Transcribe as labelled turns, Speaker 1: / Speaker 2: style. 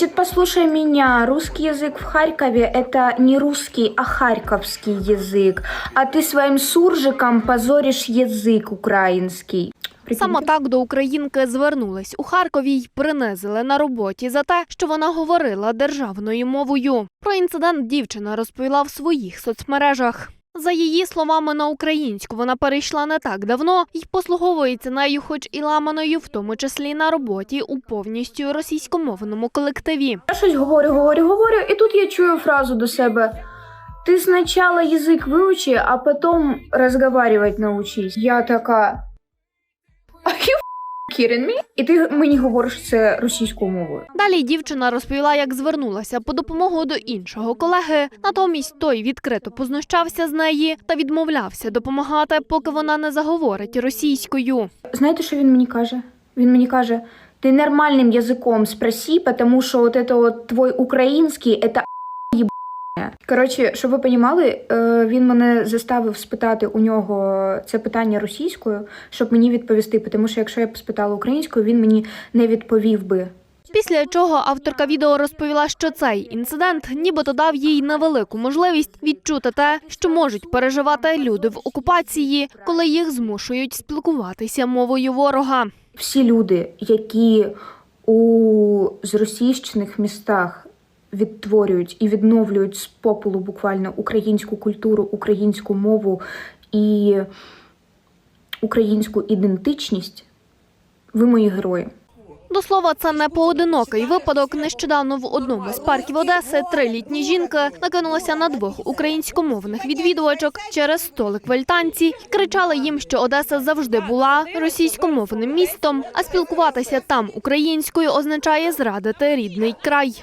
Speaker 1: Значит, послушай меня. Русский язык в Харькове – это не русский, а харьковский язык. А ты своим суржиком позоришь язык украинский.
Speaker 2: Саме так до українки звернулись у Харкові й принизили на роботі за те, що вона говорила державною мовою. Про інцидент дівчина розповіла в своїх соцмережах. За її словами, на українську вона перейшла не так давно і послуговується нею, хоч і ламаною, в тому числі на роботі у повністю російськомовному колективі.
Speaker 1: Я щось говорю, говорю, говорю, і тут я чую фразу до себе. Ти спочатку язик вивчи, а потім розмовляти научись. Я така. Kidding me? І ти мені говориш це російською мовою.
Speaker 2: Далі дівчина розповіла, як звернулася по допомогу до іншого колеги. Натомість той відкрито познущався з неї та відмовлявся допомагати, поки вона не заговорить російською.
Speaker 1: Знаєте, що він мені каже? Він мені каже: ти нормальним язиком спроси, тому що от это от твой український это єбання». Коротше, щоб ви понімали, е, він мене заставив спитати у нього це питання російською, щоб мені відповісти. Тому що якщо я б спитала українською, він мені не відповів би.
Speaker 2: Після чого авторка відео розповіла, що цей інцидент нібито дав їй невелику можливість відчути те, що можуть переживати люди в окупації, коли їх змушують спілкуватися мовою ворога.
Speaker 1: Всі люди, які у зросійщених містах відтворюють і відновлюють з попелу буквально українську культуру, українську мову і українську ідентичність, ви мої герої.
Speaker 2: До слова, це не поодинокий випадок. Нещодавно в одному з парків Одеси три літні жінки накинулися на двох українськомовних відвідувачок через столик в альтанці і кричали їм, що Одеса завжди була російськомовним містом, а спілкуватися там українською означає зрадити рідний край.